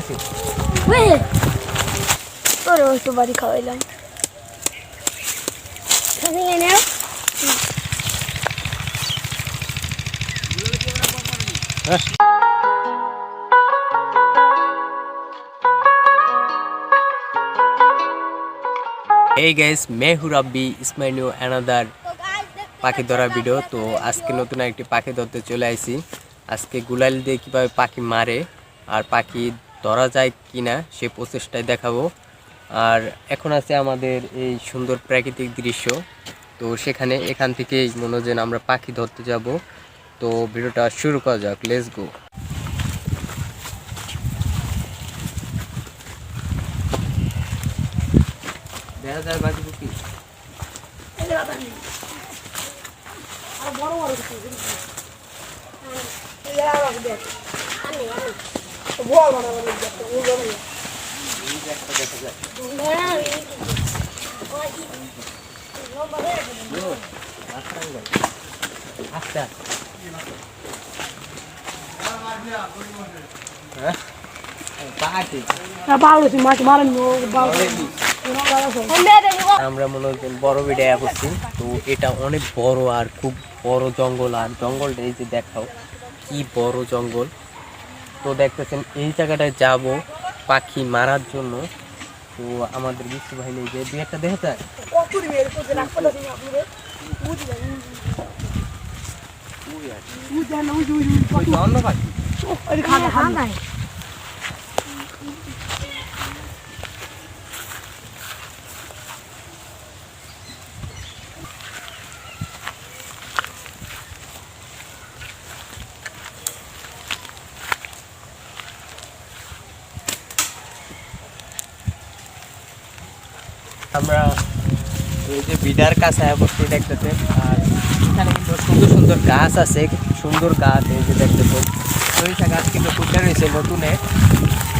আছি। তোরে একটু বাড়ি খাওয়াইলাম। এই গাইস মেহু রাব্বি ইসমাইল অ্যানাদার পাখি ধরা ভিডিও তো আজকে নতুন একটি পাখি ধরতে চলে আইছি। আজকে গুলাল দিয়ে কীভাবে পাখি মারে আর পাখি ধরা যায় কিনা সে প্রচেষ্টায় দেখাবো। আর এখন আছে আমাদের এই সুন্দর প্রাকৃতিক দৃশ্য। তো সেখানে এখান থেকেই মনে হয় আমরা পাখি ধরতে যাব। তো ভিডিওটা শুরু করা যাক। লেটস গো দেখা যায় বাকি বুকি দেখা। যায় হ্যাঁ আমরা মনে হচ্ছে বড় ভিডিও করছি। তো এটা অনেক বড় আর খুব বড় জঙ্গল। আর জঙ্গলটা এই যে দেখাও, কি বড় জঙ্গল। তো দেখতেছেন এই জায়গাটায় যাব পাখি মারার জন্য। তো আমাদের বিশ্ব বাহিনী যে দু একটা দেখা যায় অন্য পাখি। আমরা এই যে বিডার কাছে বসে দেখতেছেন আর এখানে কিন্তু সুন্দর সুন্দর গাছ আছে সুন্দর গাছ এই যে দেখতেছেন সরিষা গাছ কিন্তু ফুটে রয়েছে নতুনে।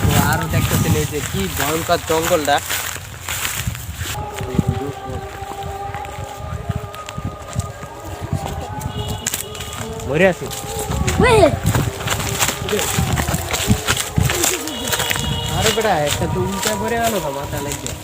তো আরও দেখতেছেন এই যে কি ভয়ঙ্কর জঙ্গলটা। মরে আছি। আরে বেটা, একটা উল্টা করে গেল মাথা লাগিয়ে।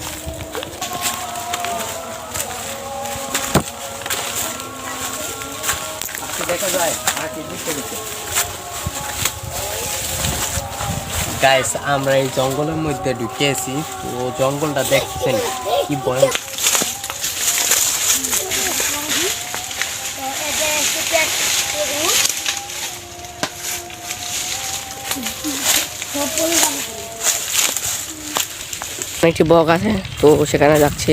গাইস আমরা এই জঙ্গলের মধ্যে ঢুকিয়েছি তো জঙ্গলটা দেখছেন কি ভয় একটি বক আছে, তো সেখানে যাচ্ছে।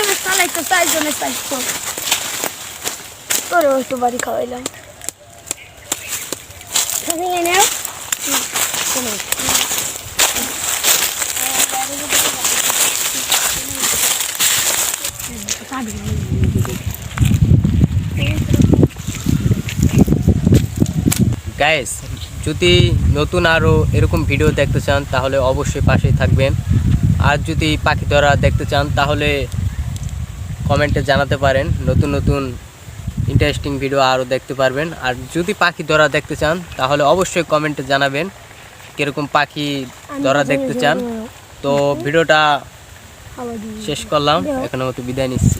পাখি মেরে গেছে। তোরে একটু বাড়ি খাওয়াইলাম। খাবি গাইস যদি নতুন আরও এরকম ভিডিও দেখতে চান, তাহলে অবশ্যই পাশেই থাকবেন। আর যদি পাখি ধরা দেখতে চান, তাহলে কমেন্টে জানাতে পারেন। নতুন নতুন ইন্টারেস্টিং ভিডিও আরও দেখতে পারবেন। আর যদি পাখি ধরা দেখতে চান তাহলে অবশ্যই কমেন্টে জানাবেন কীরকম পাখি ধরা দেখতে চান। তো ভিডিওটা শেষ করলাম। এখানে মতো বিদায় নিচ্ছি।